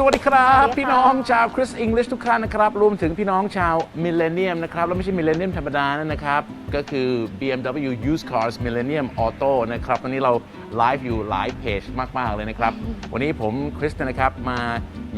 สวัสดีครับสวัสดีค่ะพี่น้องชาวคริสอังกฤษทุกท่านนะครับ รวมถึงพี่น้องชาวมิเลเนียมนะครับ แล้วไม่ใช่มิเลเนียมธรรมดานะครับ ก็คือ BMW Used Cars Millennium Auto นะครับ วันนี้เราไลฟ์อยู่หลายเพจมาก ๆ เลยนะครับ วันนี้ผมคริสนะครับ มา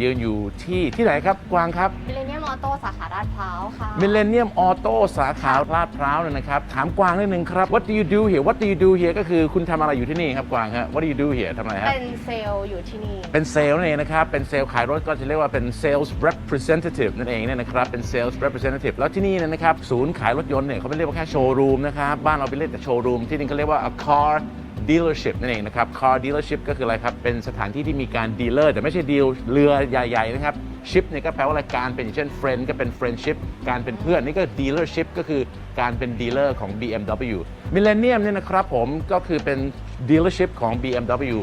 ยืนอยู่ที่ที่ไหนครับ กวางครับมิเลเนียมออ โต้สาขาลาดพร้าวค่ะมิเลเนียมออโต้สาขาลาดพร้าวเนี่ยนะครับ ถามกวางนิดนึงครับ What do you do here What do you do here ก็คือคุณทำอะไรอยู่ที่นี่ครับกวางฮะ What do you do here ทำอะไรฮะ เป็นเซลล์อยู่ที่นี่ เป็นเซลล์นั่นเองนะครับ เป็นเซลล์ขายรถก็จะเรียกว่าเป็น sales representative นั่นเองเนี่ยนะครับ เป็น sales representative แล้วที่นี่เนยนะครับ ศูนย์ขายรถยนต์เนี่ยเขาไม่เรียกว่าแค่โชว์รูมนะครับ บ้านเราไปเรียกแต่โชว์รูม ที่นี่เขาเรียกว่า a car dealership นั่นเองนะครับ car dealership ก็คืออะไรครับ เป็นสถานที่ที่มีการดีลเลอร์แต่ไม่ใช่ดีลเรือใหญ่ ๆ นะครับ ship เนี่ยก็แปลว่าอะไรการเป็นอย่างเช่น friend ก็เป็น friendship การเป็นเพื่อนนี่ก็ dealership ก็คือการเป็นดีลเลอร์ของ BMW Millennium เนี่ยนะครับผมก็คือเป็น dealership ของ BMW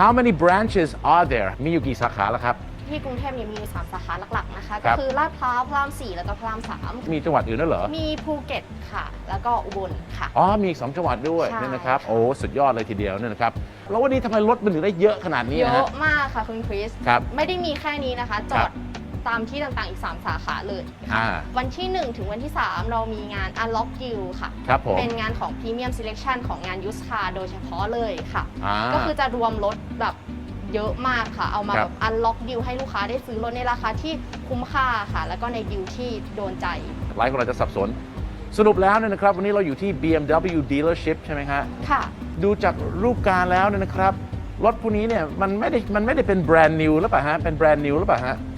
How many branches are there มีอยู่กี่สาขาแล้วครับ ที่กรุงเทพเนี่ยมีอยู่สามสาขาหลักๆนะคะ ครัก็บ คือลาดพร้าวพระรามสี่แล้วก็พระรามสามมีจังหวัดอื่นด้วยเหรอ มีภูเก็ตค่ะ แล้วก็อุบลค่ะ อ๋อ มีอีกสองจังหวัดด้วยใช่ เนี่ยนะครับค่ะโอ้ สุดยอดเลยทีเดียวเนี่ยนะครับ แล้ววันนี้ทำไมรถมันถึงได้เยอะขนาดนี้เยนะฮะ อะมากค่ะคุณคริส ครับไม่ได้มีแค่นี้นะคะจครัอบด ตามที่ต่างๆ อีก 3 สาขาเลยอ่า วันที่ 1 ถึงวันที่ 3 เรามีงาน Unlock You ค่ะ ครับผมเป็นงานของ Premium Selection ของงานยูสคาโดยเฉพาะเลยค่ะอ่าก็คือจะรวมรถแบบเยอะมากค่ะ เอามาครัแบบบอันล็อกดิวให้ลูกค้าได้ซื้อรถในราคาที่คุ้มค่าค่ะ แล้วก็ในดิวที่โดนใจ หลายคนอาจจะสับสน สรุปแล้วเนี่ยนะครับ วันนี้เราอยู่ที่ BMW dealership ใช่ไหมฮะ ค่ะ ดูจากรูปการแล้วเนี่ยนะครับ รถพวกนี้เนี่ยมันไม่ได้มันไม่ได้เป็นแบรนด์นิวหรือเปล่าฮะ เป็นแบรนด์นิวหรือเปล่าฮะเป็น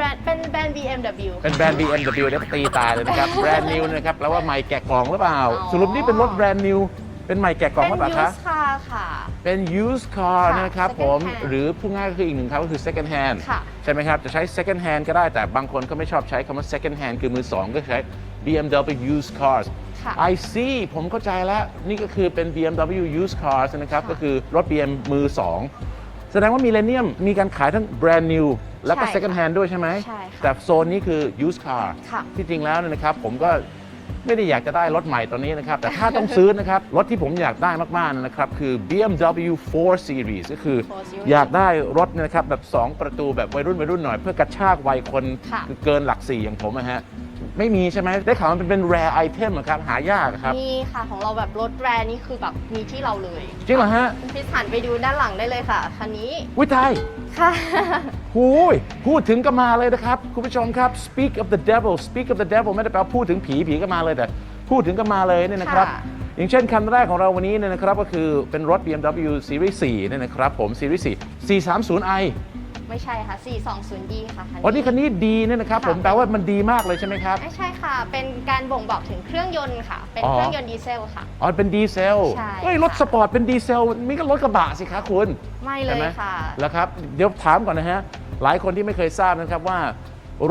แบรนด์เป็นแบรนด์ BMW เป็นแบรนด์ BMW เดี๋ยวตีตายเลยนะครับ แบรนด์นิวนะครับแปลว่าใหม่แกะกล่องหรือเปล่าอ๋อสรุปนี่เป็นรถแบรนด์นิว เป็นใหม่แกะกล่องหเป็รืนอเปล่ายูคะสคาค่ะ เป็น used car ค่ะนะครับ second ผม hand หรือพูดง่ายก็คืออีกหนึ่งคำก็คือ second hand ค่ะ ใช่ไหมครับ จะใช้ second hand ก็ได้แต่บางคนก็ไม่ชอบใช้คำว่า second hand คือมือสองก็ใช้ BMW used cars ค่ะ I see ผมเข้าใจแล้ว นี่ก็คือเป็น BMW used cars นะครับ ค่ะ ก็คือรถ BM มือสองแสดงว่ามิเลเนียมมีการขายทั้ง brand new แล้วก็ ใช่ค่ะ second hand ด้วยใช่ไหม ใช่ค่ะแต่โซนนี้คือ used car ค่ะ ที่จริงแล้วเนยนะครับ ผมก็ไม่ได้อยากจะได้รถใหม่ตอนนี้นะครับ แต่ถ้าต้องซื้อนะครับ รถที่ผมอยากได้มากๆนะครับ คือ BMW 4 Series ก็คือ 4 Series อยากได้รถเนยนะครับ แบบ 2 ประตูแบบวัยรุ่นวัยรุ่นหน่อย เพื่อกระชากวัยคนค่ะเกินหลักสี่อย่างผมนะฮะ ไม่มีใช่ไหมได้ข่าวมันเป็น rare item เหรอครับหายากอะครับมีค่ะของเราแบบรถแบรนด์นี่คือแบบมีที่เราเลยจริงเหรอฮะคุณคริสหันไปดูด้านหลังได้เลยค่ะคันนี้ วิทย ค่ะหูยพูดถึงก็มาเลยนะครับ คุณผู้ชมครับ speak of the devil speak of the devil ไม่ได้แปลว่าพูดถึงผีผีก็มาเลยแต่ พูดถึงก็มาเลยเนี่ยนะครับค่ะอย่างเช่นคันแรกของเราวันนี้เนี่ยนะครับ ก็คือเป็นรถ BMW Series 4เนี่ยนะครับผม Series 4 430i ไม่ใช่ค่ะ 420D ค่ะคันอ๋อนี่คันนี้ดีเนี่ยนะครับค่ะผมแปลว่ามันดีมากเลยใช่ไหมครับ ไม่ใช่ค่ะ เป็นการบ่งบอกถึงเครื่องยนต์ค่ะ เป็นอ๋อเครื่องยนต์ดีเซลค่ะ อ๋อ เป็นดีเซลใช่เฮ้ยรถค่ะสปอร์ตเป็นดีเซลมีก็รถกระบะสิคะคุณ ไม่เลใช่ยไหมค่ะแล้วครับ เดี๋ยวถามก่อนนะฮะ หลายคนที่ไม่เคยทราบนะครับว่า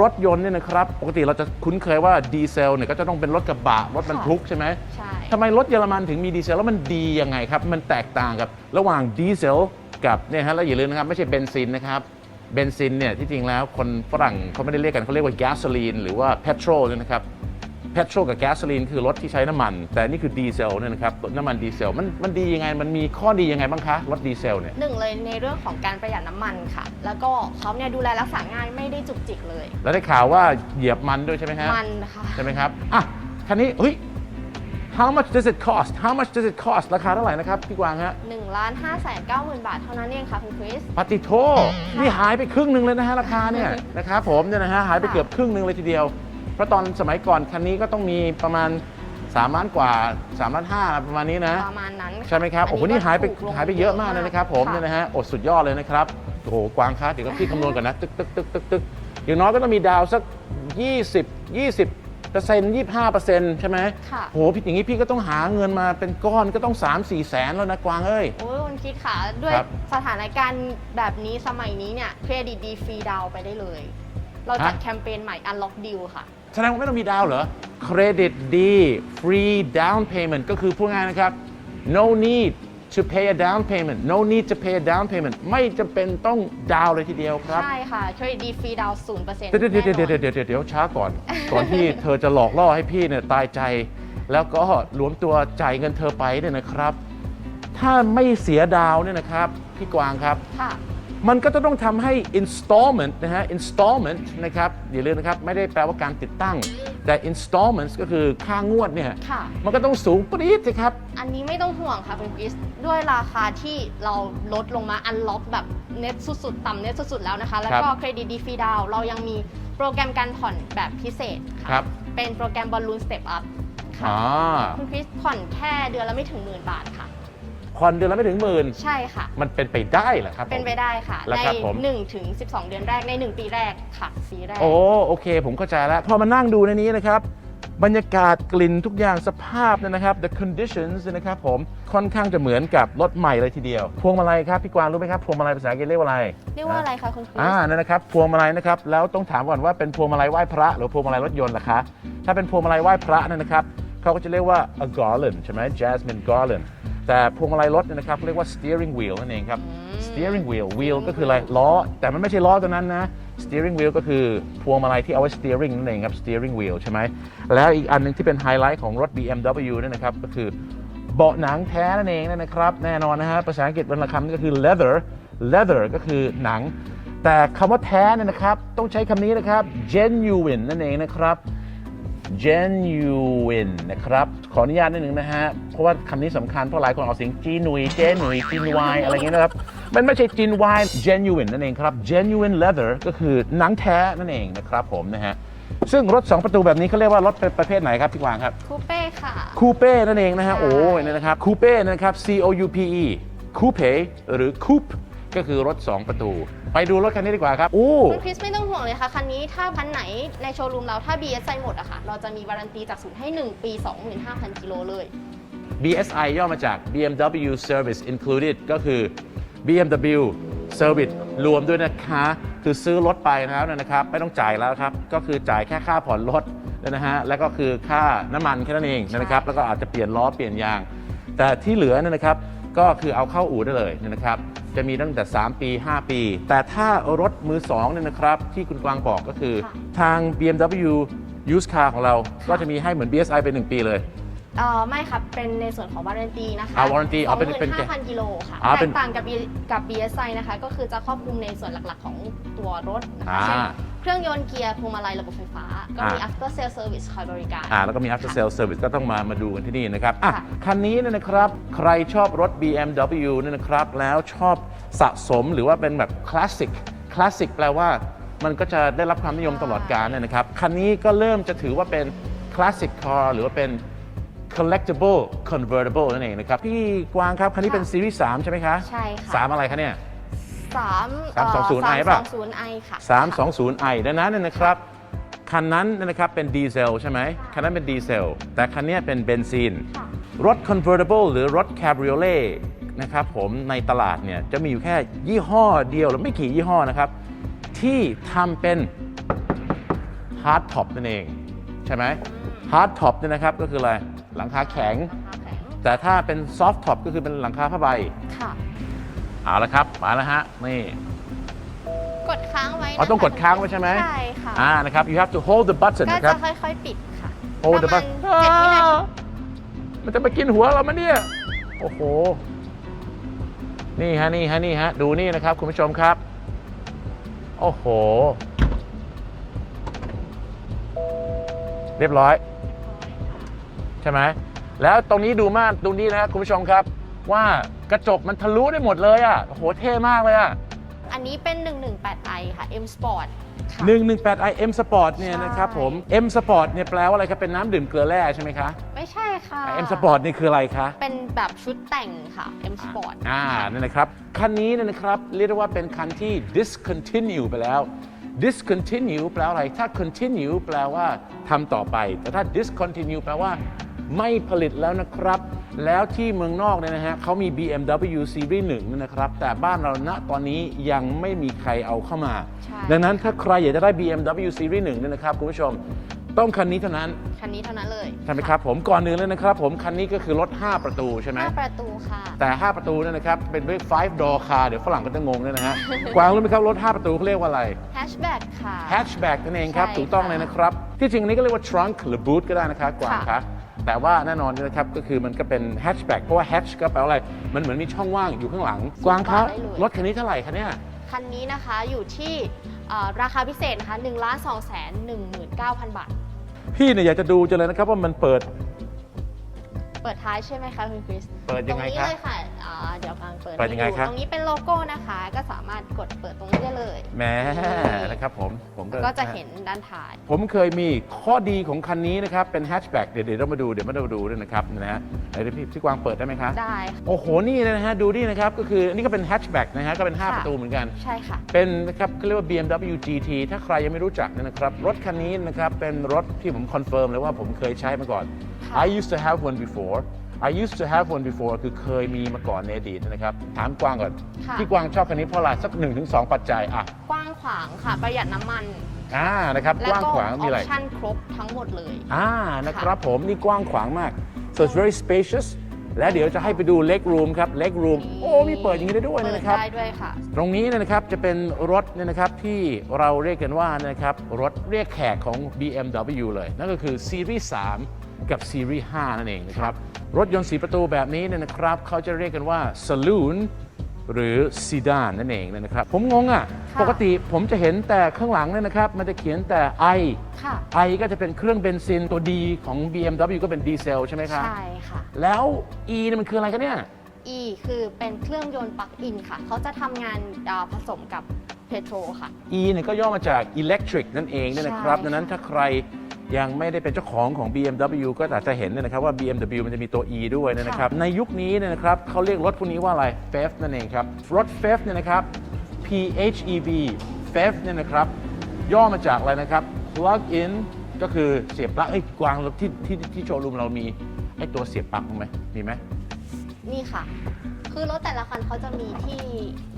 รถยนต์เนี่ยนะครับ ปกติเราจะคุ้นเคยว่าดีเซลเนี่ยก็จะต้องเป็นรถกระบะรถบรรทุกใช่ไหมใช่ทำไมรถเยอรมันถึงมีดีเซลแล้วมันดียังไงครับ มันแตกต่างกับ ระหว่างดีเซลกับเนี่ยฮะแล้วอย่าลืมนะครับไม่ใช่เบนซินนะครับ เบนซินเนี่ยที่จริงแล้วคนฝรั่งเขาไม่ได้เรียกกันเขาเรียกว่าแก๊สโซลีนหรือว่าเพโตรเนี่ยนะครับเพโตรกับแก๊สโซลีนคือรถที่ใช้น้ำมัน แต่นี่คือดีเซลเนี่ยนะครับน้ำมันดีเซลมันมันดียังไง มันมีข้อดียังไงบ้างคะ รถดีเซลเนี่ยหนึ่งเลยในเรื่องของการประหยัดน้ำมันค่ะ แล้วก็เขาเนี่ยดูแลรักษาง่ายไม่ได้จุกจิกเลย แล้วได้ข่าวว่าเหยียบมันด้วยใช่ไหมฮะมันค่ะใช่ไหมครับอะคันนี้เฮ้ย how much does it cost how much does it cost ราคาเท่าไหร่นะครับพี่กวางฮะ1ล้าน5แสน9หมื่นบาทเท่านั้นเองค่ะคุณคริส ปฏิโทนี่หายไปครึ่งหนึ่งเลยนะฮะราคาเนี่ย นะครับผมเนี่ยนะฮะหายไปค่ะเกือบครึ่งหนึ่งเลยทีเดียว เพราะตอนสมัยก่อนคันนี้ก็ต้องมีประมาณ3ล้านกว่า3ล้าน5ประมาณนี้นะ ประมาณนั้นค่ะใช่ไหมครับ โอ้โห นี่หายไปถูกลงหายไปเยอะมากเลยนะครับผมเนี่ยนะฮะอดสุดยอดเลยนะครับ โอ้โห กวางครับเดี๋ยวก็พี่คำนวณก่อนนะ ตึกตึกตึกตึกตึกอย่างน้อยก็ต้องมีดาวสัก 20 20 เปอร์เซ็นต์25เปอร์เซ็นต์ใช่ไหมค่ะ โหพี่อย่างนี้พี่ก็ต้องหาเงินมาเป็นก้อนก็ต้อง3 4แสนแล้วนะกวางเอ้ย โอ้ยคุณคิดค่ะ ด้วยครับสถานการณ์แบบนี้สมัยนี้เนี่ยเครดิตดีฟรีดาวน์ไปได้เลย เราจัดฮะ แคมเปญใหม่ Unlock Deal ค่ะ แสดงว่าไม่ต้องมีดาวน์เหรอ เครดิตดี free down payment ก็คือพูดง่ายๆนะครับ no need to pay a down payment no need to pay a down payment ไม่จำเป็นต้องดาวน์เลยทีเดียวครับ ใช่ค่ะเครดิตดีฟรีดาวศูนย์เปอร์เซ็นต์เดี๋ยวเดี๋ยวเดี๋ยวเดี๋ยวเดี๋ยวเดี๋ยวเดี๋ยวช้าก่อน ก่อนที่เธอจะหลอกล่อให้พี่เนี่ยตายใจ แล้วก็หลวมตัวจ่ายเงินเธอไปเนี่ยนะครับ ถ้าไม่เสียดาวน์เนี่ยนะครับ พี่กวางครับ ค่ะ มันก็จะต้องทำให้ installment นะฮะ installment นะครับอย่าลืมนะครับ ไม่ได้แปลว่าการติดตั้ง แต่ installments ก็คือค่างวดเนี่ย ค่ะ มันก็ต้องสูงปรี๊ดสิครับ อันนี้ไม่ต้องห่วงค่ะคุณคริสด้วยราคาที่เราลดลงมาอันล็อกแบบเน็ตสุดๆ ต่ำเน็ตสุดๆ แล้วนะคะ แล้วก็ครับเครดิตดีฟรีดาวเรายังมีโปรแกรมการผ่อนแบบพิเศษค่ะครับ เป็นโปรแกรมบอลลูนสเต็ปอัพค่ะอ๋อคุณคริสผ่อนแค่เดือนละไม่ถึงหมื่นบาทค่ะ ผ่อนเดือนละไม่ถึงหมื่นใช่ค่ะ มันเป็นไปได้เหรอครับผม เป็นไปได้ค่ะ แล้วในครับผม1ถึง12เดือนแรกใน1ปีแรกค่ะปีแรก โอ้โอเค ผมเข้าใจแล้วพอมานั่งดูในนี้นะครับ บรรยากาศกลิ่นทุกอย่างสภาพเนยนะครับ the conditions นะครับผมค่อนข้างจะเหมือนกับรถใหม่เลยทีเดียว พวงมาลัยครับพี่กวางรู้ไหมครับพวงมาลัยภาษาอังกฤษเรียกว่าอะไร เรียกว่าอะไรคะคุณคริสอ่านั่นนะครับพวงมาลัยนะครับแล้วต้องถามก่อนว่าเป็นพวงมาลัยไหว้พระหรือพวงมาลัยรถยนต์ล่ะคะ ถ้าเป็นพวงมาลัยไหว้พระนั่นนะครับเขาก็จะเรียกว่า a garland ใช่ไหม jasmine garland แต่พวงมาลัยรถเนี่ยนะครับเรียกว่า steering wheel นั่นเองครับ steering wheel wheel ก็คืออะไรล้อ แต่มันไม่ใช่ล้อตัวนั้นนะ steering wheel ก็คือพวงมาลัยที่เอาไว้ steering นั่นเองครับ steering wheel ใช่ไหมแล้วอีกอันหนึงที่เป็นไฮไลท์ของรถ BMW เนี่ยนะครับก็คือเบาะหนังแท้นั่นเองนะครับ แน่นอนนะฮะภาษาอังกฤษวรรณคำนี่ก็คือ leather leather ก็คือหนัง แต่คำว่าแท้เนี่ยนะครับต้องใช้คำนี้นะครับ genuine นั่นเองนะครับ genuine นะครับ ขออนุญาตนิดนึงนะฮะ เพราะว่าคำนี้สำคัญเพราะหลายคนออกเสียงจีหนุยเจหนุยจีนวายอะไรอย่างเงี้ยนะครับ มันไม่ใช่จีนวาย genuine นั่นเองครับ genuine leather ก็คือหนังแท้นั่นเองนะครับผมนะฮะ ซึ่งรถ 2 ประตูแบบนี้เขาเรียกว่ารถประเภทไหนครับพี่กวางครับ คูเป้ค่ะ คูเป้นั่นเองนะฮะใช่โอ้ยเนี่ยนะครับ คูเป้นะครับ C O U P E คูเป้หรือคูปก็คือรถ 2 ประตู ไปดูรถคันนี้ดีกว่าครับโอ้คุณคริสไม่ต้องห่วงเลยค่ะ คันนี้ถ้าคันไหนในโชว์รูมเราถ้า BSI หมดอะค่ะ เราจะมีวารันตีจากศูนย์ให้ 1 ปี 25,000 กิโลเลย BSI ย่อมาจาก BMW Service Included ก็คือ BMW Service รวมด้วยนะคะ คือซื้อรถไปแล้วนะครับ ไม่ต้องจ่ายแล้วครับ ก็คือจ่ายแค่ค่าผ่อนรถนะฮะ แล้วก็คือค่าน้ำมันแค่นั้นเองนะครับ แล้วก็อาจจะเปลี่ยนล้อเปลี่ยนยาง แต่ที่เหลือเนยนะครับ ก็คือเอาเข้าอู่ได้เลยนะครับ จะมีตั้งแต่ 3 ปี 5 ปี แต่ถ้ารถมือ2เนี่ยนะครับ ที่คุณกวางบอกก็คือค่ะทาง BMW Used Car ของเรา ก็จะมีให้เหมือน BSI เป็น1ปีเลย เอ่อไม่ครับ เป็นในส่วนของวารันตีนะคะอ่า warranty อ๋อเป็นเป็น25,000กิโลค่ะอ่าเป็แตนกต่างกับ B- กับ BSI นะคะ ก็คือจะครอบคลุมในส่วนหลักๆของตัวรถนะคะอ่าเช่นเครื่องยนต์เกียร์พวงมาลัยระบบไฟฟ้า ก็มี อ่า after sale service คอยบริการ อ่าแล้วก็มี after sale service ก็ต้องมามาดูกันที่นี่นะครับอะค่ะ คันนี้เนี่ยนะครับ ใครชอบรถ BMW เนี่ยนะครับ แล้วชอบสะสมหรือว่าเป็นแบบคลาสสิกคลาสสิกแปลว่ามันก็จะได้รับความนิยมตลอดกาลเนี่ยนะครับ คันนี้ก็เริ่มจะถือว่าเป็นคลาสสิกคาร์หรือว่าเป็น collectible convertible นั่นเองนะครับพี่กวางครับคันนี้เป็นซีรีส์ 3 ใช่ไหมคะใช่ค่ะ สามอะไรคะเนี่ย สาม 320i ป่ะ 320i ค่ะ 320i ดังนั้นเนยนะครับ คันนั้นเนยนะครับเป็นดีเซลใช่ไหมคันนั้นเป็นดีเซล แต่คันเนี้ยเป็นเบนซิน ค่ะ รถ convertible หรือรถ cabriolet นะครับผมในตลาดเนี่ยจะมีอยู่แค่ยี่ห้อเดียวหรือไม่กี่ยี่ห้อนะครับ ที่ทำเป็น hard top นั่นเอง ใช่ไหม hard top เนี่ยนะครับก็คืออะไร หลังคาแข็งราคาแข็ง แต่ถ้าเป็น soft top ก็คือเป็นหลังคาผ้าใบค่ะเอาละครับมาแล้วฮะนี่กดค้างไว้อ๋อต้องกดค้างไว้ใช่ไหมใช่ค่ะอ่านะครับ you have to hold the button ก็นะครัจะบค่อยๆปิดค่ะ hold the ประมาณ button เจ็ดวินาทีมันจะไปกินหัวเราไหมเนี่ยโอ้โหนี่ฮะนี่ฮะนี่ฮะดูนี่นะครับ คุณผู้ชมครับ โอ้โห เรียบร้อย ใช่ไหมแล้วตรงนี้ดูมากตรงนี้นะครับคุณผู้ชมครับ ว่ากระจกมันทะลุได้หมดเลยอะโอ้โหเท่มากเลยอะอันนี้เป็น 118i ค่ะ M Sport ค่ะ 118 i M Sport เนี่ยใช่นะครับผม M Sport เนี่ยแปลว่าอะไรครับเป็นน้ำดื่มเกลือแร่ใช่ไหมคะไม่ใช่ค่ะ M Sport นี่คืออะไรคะ เป็นแบบชุดแต่งค่ะ M Sport อ่านั่นนะครับ คันนี้เนยนะครับ เรียกได้ว่าเป็นคันที่ discontinue ไปแล้ว discontinue แปลว่าอะไร ถ้า continue แปลว่าทำต่อไป แต่ถ้า discontinue แปลว่า ไม่ผลิตแล้วนะครับ แล้วที่เมืองนอกเนี่ยนะฮะเขามี BMW Series 1นั่นนะครับ แต่บ้านเราณตอนนี้ยังไม่มีใครเอาเข้ามา ใช่ ดังนั้นถ้าใครอยากจะได้ BMW Series 1เนี่ยนะครับคุณผู้ชมต้องคันนี้เท่านั้นคันนี้เท่านั้นเลยใช่ไหมครับผมก่อนหนึ่งเลยนะครับ ผมคันนี้ก็คือรถ 5 ประตูใช่ไหม ห้าประตูค่ะ แต่ 5 ประตูเนี่ยนะครับ เป็นด้วย five door car เดี๋ยวฝรั่งก็จะงงด้วยนะฮะ กวางรู้ไหมครับ รถ 5 ประตูเขาเรียกว่าอะไร Hatchback ค่ะ hatchback นั่นเองครับ ใช่ถูกต้องค่ะเลยนะครับ ที่จริงอันนี้ก็เรียกว่า trunk หรือ boot ก็ได้นะครับ กวางค่ะ คะ แต่ว่าแน่นอนนะครับก็คือมันก็เป็น hatchback เพราะว่า hatch ก็แปลว่าอะไร มันเหมือนมีช่องว่างอยู่ข้างหลัง กวางคะได้เลยรถคันนี้เท่าไหร่คะเนี่ยคันนี้นะคะอยู่ที่เอ่อราคาพิเศษนะคะ1 2 1 9 0 0 0 บาท พี่เนี่ยอยากจะดูจังเลยนะครับว่ามันเปิด เปิดท้ายใช่ไหมคะคุณคริสเปิดยังไงตรงนี้ครับ เลยค่ะอ่า เดี๋ยวกางเปิดเปิดยังไงให้ครับ ตรงนี้เป็นโลโก้นะคะ ก็สามารถกดเปิดตรงนี้ได้เลยแหมนะครับผมผมก็จะเห็นด้านท้าย ผมเคยมีข้อดีของคันนี้นะครับ เป็นแฮชแบ็กเดี๋ยวเดี๋ยวเรามาดูเดี๋ยวมาดูดูด้วยนะครับนะฮะไหนเดี๋ยวพี่พี่กวางเปิดได้ไหมครับได้ค่ะโอ้โหนี่นะฮะดูนี่นะครับก็คืออันนี้ก็เป็นแฮชแบ็กนะฮะก็เป็น5ค่ะประตูเหมือนกัน ใช่ค่ะ เป็นนะครับเขาเรียกว่า BMW GT ถ้าใครยังไม่รู้จักเนี่ยนะครับ รถคันนี้นะครับ เป็นรถที่ผมคอนเฟิร์มเลยว่าผมเคยใช้มาก่อนค่ะ I used to have one before I used to have one before คือเคยมีมาก่อนในอดีตนะครับ ถามกวางก่อน ค่ะพี่กวางชอบคันนี้เพราะอะไรสัก1-2ปัจจัยอะกว้างขวางค่ะ ประหยัดน้ำมัน อ่านะครับและกว้างก็ขวางอมีออะไรปชั่นครบทั้งหมดเลย อ่านะครับผมนี่กว้างขวางมาก so it's very spacious และเดี๋ยวจะให้ไปดู leg room ครับ leg room โอ้มีเปิดอย่างนี้ได้ด้วยเปิดนะครับ ได้ด้วยค่ะ ตรงนี้เนยนะครับจะเป็นรถเนี่ยนะครับที่เราเรียกกันว่านะครับรถเรียกแขกของ BMW เลย นั่นก็คือซีรีส์3 กับซีรีส์ 5 นั่นเองนะครับ รถยนต์สีประตูแบบนี้เนี่ยนะครับ เขาจะเรียกกันว่า Saloon หรือซีดานนั่นเองนะครับ ผมงงอะค่ะ ปกติผมจะเห็นแต่ข้างหลังเนี่ยนะครับ มันจะเขียนแต่ I ค่ะ I ก็จะเป็นเครื่องเบนซินตัวดีของ BMW ก็เป็นดีเซลใช่ไหมครับ ใช่ค่ะ แล้ว E เนี่ยมันคืออะไรกันเนี่ย E คือเป็นเครื่องยนต์ปลั๊กอินค่ะ เขาจะทำงานอ่าผสมกับเพโตรค่ะ E เนี่ยก็ย่อมาจาก electric นั่นเองเนี่ยนะครับ ใช่ดังนั้นถ้าใคร ยังไม่ได้เป็นเจ้าของของ BMW ก็อาจจะเห็นเนยนะครับว่า BMW มันจะมีตัว E ด้วยเนยนะครับ ในยุคนี้เนี่ยนะครับเขาเรียกรถพวกนี้ว่าอะไร FEV นั่นเองครับ รถ FEV เนี่ยนะครับ PHEV FEV เนี่ยนะครับ ย่อมาจากอะไรนะครับ plug in ก็คือเสียบปลั๊กไอ้ยกวางที่ที่ที่โชว์รูมเรามีไอ้ตัวเสียบปลั๊กมั้ยไหมมีไหมนี่ค่ะ คือรถแต่ละคันเขาจะมีที่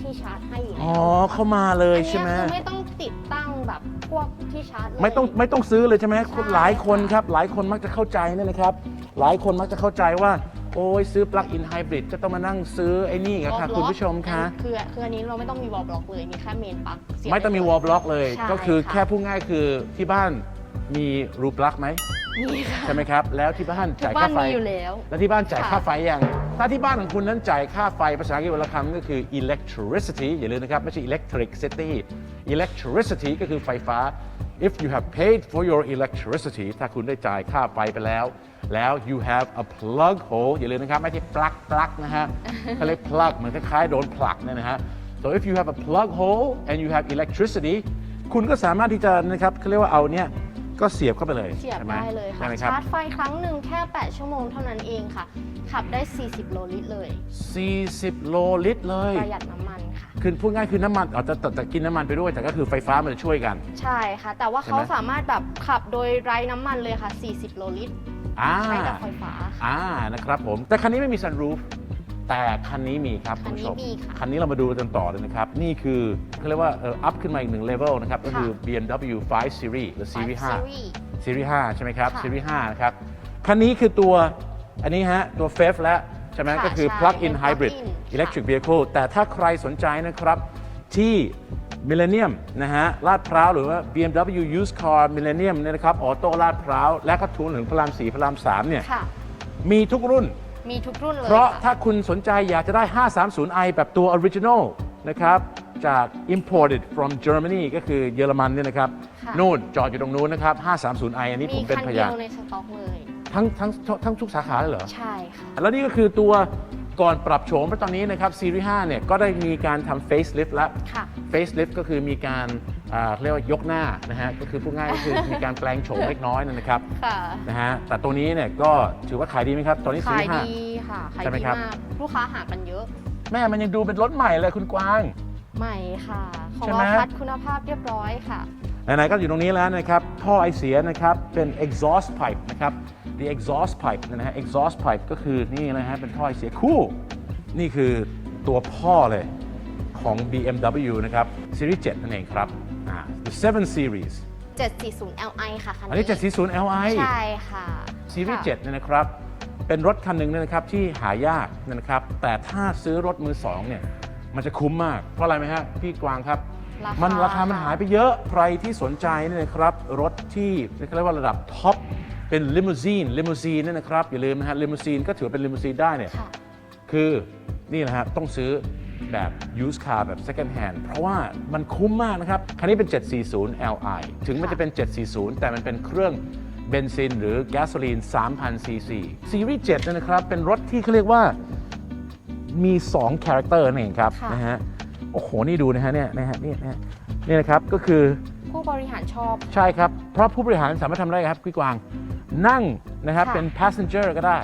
ที่ชาร์จให้อยู่แล้วอ๋อเข้ามาเลยอันใช่เนี้ยไหมคือไม่ต้องติดตั้งแบบพวกที่ชาร์จเลย ไม่ต้องไม่ต้องซื้อเลยใช่ไหมใช่ หลายคนค่ะครับ หลายคนมักจะเข้าใจเนี่ยนะครับ หลายคนมักจะเข้าใจว่า โอ้ยซื้อปลั๊กอินไฮบริดจะต้องมานั่งซื้อไอ้นี่กันค่ะ วอลบล็อกคุณผู้ชมคะ อันคือคืออันนี้เราไม่ต้องมีวอลบล็อกเลย มีแค่เมนปลั๊กเสียบ ไม่ต้องมีด้วเลอยลบล็อกเลย ใช่ก็คือค่ะ แค่พูดง่ายคือที่บ้านมีรูปลั๊กไหมนี่ค่ะใช่ไหมครับ แล้วที่บ้านทุกจ่ายบ้าค่านไฟ มีอยู่แล้ว แล้วที่บ้านจ่ายค่ะ ค่าไฟยัง ถ้าที่บ้านของคุณนั้นจ่ายค่าไฟภาษาอังกฤษวลคำก็คือ electricity อย่าลืมนะครับ ไม่ใช่ electricity electricity ก็คือไฟฟ้า if you have paid for your electricity ถ้าคุณได้จ่ายค่าไฟไปแล้ว แล้ว you have a plug hole อย่าลืมนะครับ ไม่ใช่ปลั๊กปลั๊กนะฮะเขาเรียก plug เหมือนคล้ายๆโดนผลักเนี่ยนะฮะ so if you have a plug hole and you have electricity คุณก็สามารถที่จะนะครับเขาเรียกว่าเอาเนี่ย ก็เสียบเข้าไปเลยเสียบใช่ไหมได้เลยค่ะ ใช่ไหมครับชาร์จไฟครั้งหนึ่งแค่ 8 ชั่วโมงเท่านั้นเองค่ะ ขับได้ 40 โลลิตรเลย 40 โลลิตรเลย ประหยัดน้ำมันค่ะ คือพูดง่ายคือน้ำมันอาจจะแต่แต่กินน้ำมันไปด้วย แต่ก็คือไฟฟ้ามันจะช่วยกัน ใช่ค่ะ แต่ว่าใช่ไหมเขาสามารถแบบขับโดยไร้น้ำมันเลยค่ะ 40 โลลิตรอ่าใช้กับไฟฟ้าค่ะ อ่านะครับผม แต่คันนี้ไม่มี sunroof แต่คันนี้มีครับคัคุณนนี้ผู้ชม มีค่ะ คันนี้เรามาดูกันต่อเลยนะครับ นี่คือเขาเรียกว่าเอออัพขึ้นมาอีกหนึ่งเลเวลนะครับ ก็คือ BMW 5 Series หรือ Series 5 Series ซีรีส์5ใช่ไหมครับค่ะซีรีส์5นะครับ คันนี้คือตัวอันนี้ฮะ ตัว f e f แล้วใช่ไหมค่ะก็คือ ใช่ plug-in เป็น hybrid plug-in ค่ะ electric vehicle แต่ถ้าใครสนใจนะครับ ที่ Millennium นะฮะลาดพร้าวหรือว่า BMW used car Millennium เนี่ยนะครับออโต้ลาดพร้าว และก็ทูนถึงพระราม4พระราม3เนี่ย ค่ะ มีทุกรุ่น มีทุกรุ่นเลยเพราะค่ถ้าคุณสนใจอยากจะได้ 530i แบบตัว original นะครับ จาก imported from Germany ก็คือเยอรมันเนี่ยนะครับค่ะนู่นจอดอยู่ตรงนู้นนะครับ 530i อันนี้ผมเป็นคัพเดียายนวในสต็อกเลย ทั้งทั้งทั้งทุกสาขาเลยเหรอ ใช่ค่ะ แล้วนี่ก็คือตัวก่อนปรับโฉมเพราะตอนนี้นะครับซีรีส์5เนี่ยก็ได้มีการทำ facelift แล้ว ค่ะ facelift ก็คือมีการอ่า เรียกว่ายกหน้านะฮะก็คือพูดง่ายก็คือมีการแปลงโฉมเล็กน้อยนะครับค่ะนะฮะแต่ตัวนี้เนี่ยก็ถือว่าขายดีไหมครับ ตอนนี้ซีขายรีส์ดีค่ะขายใช่ไหมดีครับ มากลูกค้าหากันเยอะ5แม่มันยังดูเป็นรถใหม่เลยคุณกวาง ใหม่ค่ะ ของใช่ไหมเราคัดคุณภาพเรียบร้อยค่ะ ไหนๆก็อยู่ตรงนี้แล้วนะครับ ท่อไอเสียนะครับ เป็น exhaust pipe นะครับ the exhaust pipe นะฮะ exhaust pipe ก็คือนี่นะฮะ เป็นท่อไอเสียคู่ นี่คือตัวพ่อเลยของ BMW นะครับ Series 7นั่นเองครับอ่า the 7 Series 740 Li ค่ะคันนี้อันนี้ 740 Li ใช่ค่ะ Series ค่ะ7เนี่ยนะครับ เป็นรถคันหนึ่งเนี่ยนะครับที่หายากนะครับ แต่ถ้าซื้อรถมือสองเนี่ยมันจะคุ้มมาก เพราะอะไรไหมฮะพี่กวางครับ ราคามันราคามันหายไปเยอะ ใครที่สนใจเนี่ยนะครับ รถที่เรียกว่าระดับท็อป เป็นลิมูซีน ลิมูซีนเนี่ยนะครับ อย่าลืมนะฮะ ลิมูซีนก็ถือว่าเป็นลิมูซีนได้เนี่ย ค่ะ คือนี่นะฮะต้องซื้อ แบบ used car แบบ second hand เพราะว่ามันคุ้มมากนะครับ คันนี้เป็น 740 Li ถึงมันจะเป็น 740 แต่มันเป็นเครื่องเบนซินหรือแก๊สโซลีน3,000 ซีซีซีรีส์7เนยนะครับ เป็นรถที่เขาเรียกว่ามี2คาแรคเตอร์นั่นเองครับค่ะนะฮะโอ้โห นี่ดูนะฮะเนี่ยนะฮะนี่นะฮะนี่นะครับก็คือผู้บริหารชอบใช่ครับ เพราะผู้บริหารสามารถทำได้ครับพี่กวางนั่งนะครับค่ะเป็น passenger ก็ได้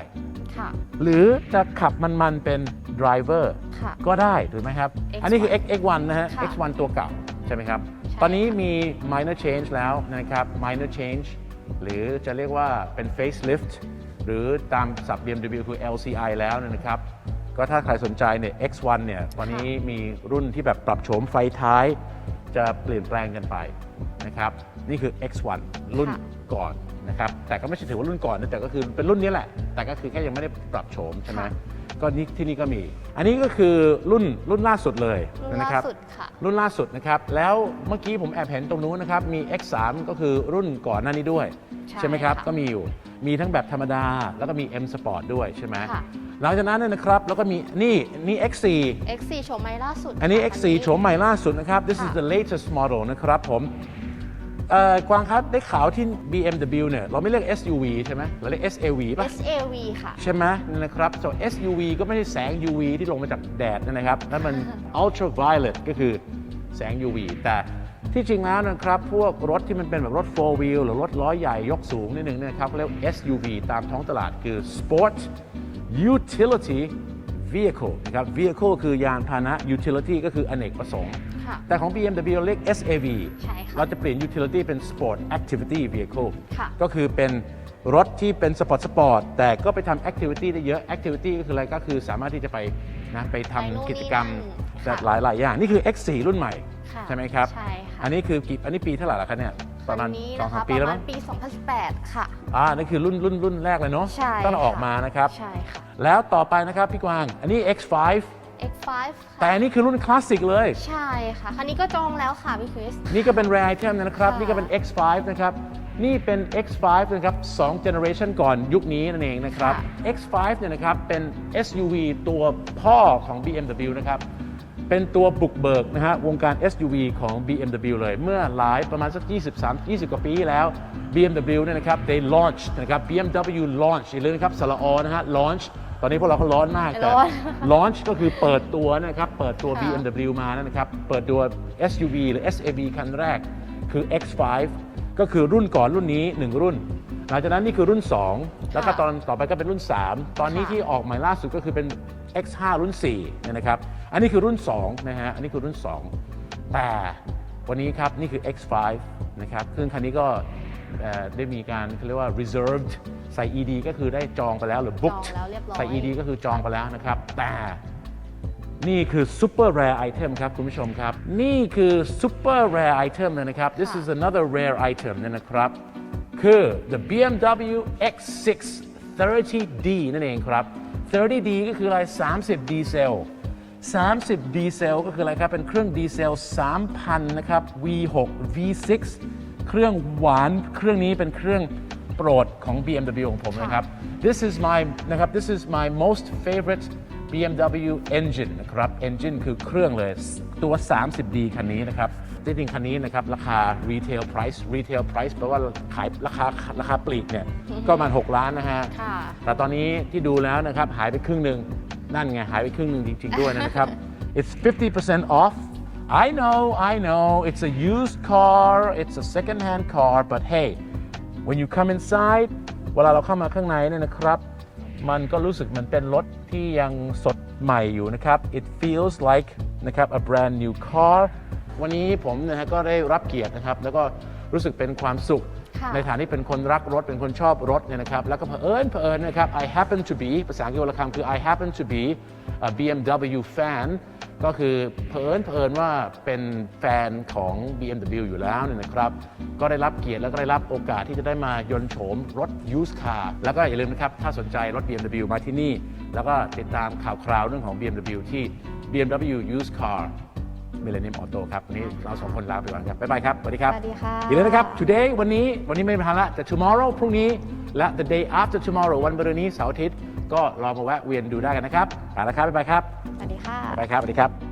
ค่ะหรือจะขับมันๆเป็น driver ค่ะ ก็ได้ถูกไหมครับ X1 อันนี้คือ X X1 นะฮะ ค่ะ X1 ตัวเก่าใช่ไหมครับใช่ตอนนี้มี minor change แล้วนะครับ minor change หรือจะเรียกว่าเป็น facelift หรือตามศัพท์ BMW คือ LCI แล้วนะครับ ก็ถ้าใครสนใจเนี่ย X1 เนี่ยตอนนี้มีรุ่นที่แบบปรับโฉมไฟท้าย จะเปลี่ยนแปลงกันไปนะครับ นี่คือ X1 รุ่นค่ะ ก่ก่อนนะครับ แต่ก็ไม่ใช่ถือว่ารุ่นก่อนนะแต่ก็คือเป็นรุ่นนี้แหละ แต่ก็คือแค่ยังไม่ได้ปรับโฉมใช่ไหม ค่ะ ก็นี่ที่นี่ก็มี อันนี้ก็คือรุ่นรุ่นล่าสุดเลยรุ่นนะล่าครับ สุดค่ะ รุ่นล่าสุดนะครับ แล้วเมื่อกี้ผมแอบเห็นตรงนู้นนะครับ มี X3 ก็คือรุ่นก่อนหน้านี้ด้วยใช่ไหมครับ ค่ะก็มีอยู่ มีทั้งแบบธรรมดา แล้วก็มี M Sport ด้วยใช่ไหมค่ะ หลังจากนั้นเนยนะครับ แล้วก็มีนี่นี่ X4 X4 โฉมใหม่ล่าสุดอันนี้ ค่ะ X4 โฉมใหม่ล่าสุดนะครับ this is ค่ะ the latest model นะครับผม เอ่อกวางครับได้ข่าวที่ BMW เนี่ยเราไม่เรียก SUV ใช่ไหมเราเรียก SAV ป่ะ SAV ค่ะ ใช่ไหมนั่นนะครับ so SUV ก็ไม่ใช่แสง UV ที่ลงมาจากแดดนะครับนั่นมัน ultraviolet ก็คือแสง UV แต่ที่จริงแล้วนะครับพวกรถที่มันเป็นแบบรถ 4 wheel หรือรถล้อใหญ่ยกสูงนิดนึงเนยนะครับเขาเรียก SUV ตามท้องตลาดคือ Sport Utility Vehicle นะครับ Vehicle คือยานพาหนะ Utility ก็คืออเนกประสงค์ ค่ะ แต่ของ BMW เราเรียก SAV ใช่ค่ะเราจะเปลี่ยน utility เป็น sport activity vehicle ค่ะ ก็คือเป็นรถที่เป็นสปอร์ตสปอร์ตแต่ก็ไปทำ activity ได้เยอะ activity ก็คืออะไรก็คือสามารถที่จะไปนะไปไปนู่นทำกิจกรรมนี่นั่นแบบค่ะหลายหลายๆอย่าง นี่คือ X4 รุ่นใหม่ ค่ะใช่ไหมครับ ใช่ค่ะอันนี้คือกี่อันนี้ปีเท่าไหร่ละครับเนี่ยประมาณคันนี้สองนะสาคะมปปีระแล้วมามั้ณงปี 2018 ค่ะ อ่านั่นคือรุ่นรุ่นรุ่นแรกเลยเนาะใช่ตั้งแต่ออกค่ะ มานะครับ ใช่ค่ะ แล้วต่อไปนะครับพี่กวาง อันนี้ X5 X5 แต่ค่ะอันนี้คือรุ่นคลาสสิกเลย ใช่ค่ะ คันนี้ก็จองแล้วค่ะพี่คริส นี่ก็เป็น rare item นะครับ ค่ะ นี่ก็เป็น X5 นะครับ นี่เป็น X5 นะครับ2 generation ก่อนยุคนี้นั่นเองนะครับ X5 เนี่ยนะครับเป็น SUV ตัวพ่อของ BMW นะครับ เป็นตัวบุกเบิกนะฮะวงการ SUV ของ BMW เลย เมื่อหลายประมาณสัก 23 20 กว่าปีแล้ว BMW เนี่ยนะครับ they launched นะครับ BMW launch อย่าลืมนะครับสระอนะฮะ launch ตอนนี้พวกเราก็ร้อนมากแต่ ร้อน launch ก็คือเปิดตัวนะครับ เปิดตัว ค่ะ BMW มานะครับ เปิดตัว SUV หรือ SAV คันแรกคือ X5 ก็คือรุ่นก่อนรุ่นนี้ 1 รุ่น หลังจากนั้นนี่คือรุ่น 2 แล้วก็ตอนต่อไปก็เป็นรุ่น 3 ตอนนี้ค่ะ ที่ออกใหม่ล่าสุดก็คือเป็น X5 รุ่น4เนี่ยนะครับ อันนี้คือรุ่น2นะฮะ อันนี้คือรุ่น 2 แต่วันนี้ครับ นี่คือ X5 นะครับซึ่งคันนี้ก็เอ่อได้มีการเขาเรียกว่า reserved ใส่ ED ก็คือได้จองไปแล้วหรือ booked จองแล้วเรียบร้อยใส่ ED ก็คือจองไปแล้วนะครับ แต่นี่คือ super rare item ครับ คุณผู้ชมครับ นี่คือ super rare item เลยนะครับ this is another rare item เนี่ยนะครับ คือ the BMW X6 30D นั่นเองครับ 30D ก็คืออะไร 30 ดีเซล 30 ดีเซลก็คืออะไรครับ เป็นเครื่องดีเซล 3,000 นะครับ V6 V6 เครื่องหวาน เครื่องนี้เป็นเครื่องโปรดของ BMW ของผมนะครับ this is my นะครับ this is my most favorite BMW engine นะครับ engine คือเครื่องเลย ตัว 30D คันนี้นะครับ จริงๆคันนี้นะครับราคา retail price retail price แปลว่าขายราคาราคาปลีกเนี่ยก็ประมาณ6ล้านนะฮะค่ะ แต่ตอนนี้ที่ดูแล้วนะครับหายไปครึ่งหนึ่งนั่นไงหายไปครึ่งหนึ่งจริง ๆ ด้วยนะครับ it's 50% off I know I know it's a used car it's a second hand car but hey when you come inside เวลาเราเข้ามาข้างในเนี่ยนะครับมันก็รู้สึกเหมันเป็นรถที่ยังสดใหม่อยู่นะครับ it feels like นะครับ a brand new car วันนี้ผมนะฮะก็ได้รับเกียรตินะครับ แล้วก็รู้สึกเป็นความสุข ค่ะในฐานะที่เป็นคนรักรถ เป็นคนชอบรถเนี่ยนะครับ แล้วก็เผอิญเผอิญนะครับ I happen to be ภาษาอังกฤษวลคำคือ I happen to be a BMW fan ก็คือเผอิญเผอิญว่าเป็นแฟนของ BMW อยู่แล้วเนี่ยนะครับ ก็ได้รับเกียรติแล้วก็ได้รับโอกาสที่จะได้มายนต์โฉมรถ used car แล้วก็อย่าลืมนะครับ ถ้าสนใจรถ BMW มาที่นี่ แล้วก็ติดตามข่าวคราวเรื่องของ BMW ที่ BMW used car Millennium Auto ครับวันนี้เราสองคนลาไปก่อนครับบ๊ายบายครับสวัสดีครับสวัสดีค่ะอย่าลืมนะครับ today วันนี้วันนี้ไม่ทันละแต่ tomorrow พรุ่งนี้และ the day after tomorrow วันมะรืนนี้เสาร์อาทิตย์ก็ลองมาแวะเวียนดูได้กันนะครับไปแล้วครับบ๊ายบายครับสวัสดีค่ะบ๊ายบายครับสวัสดีครับ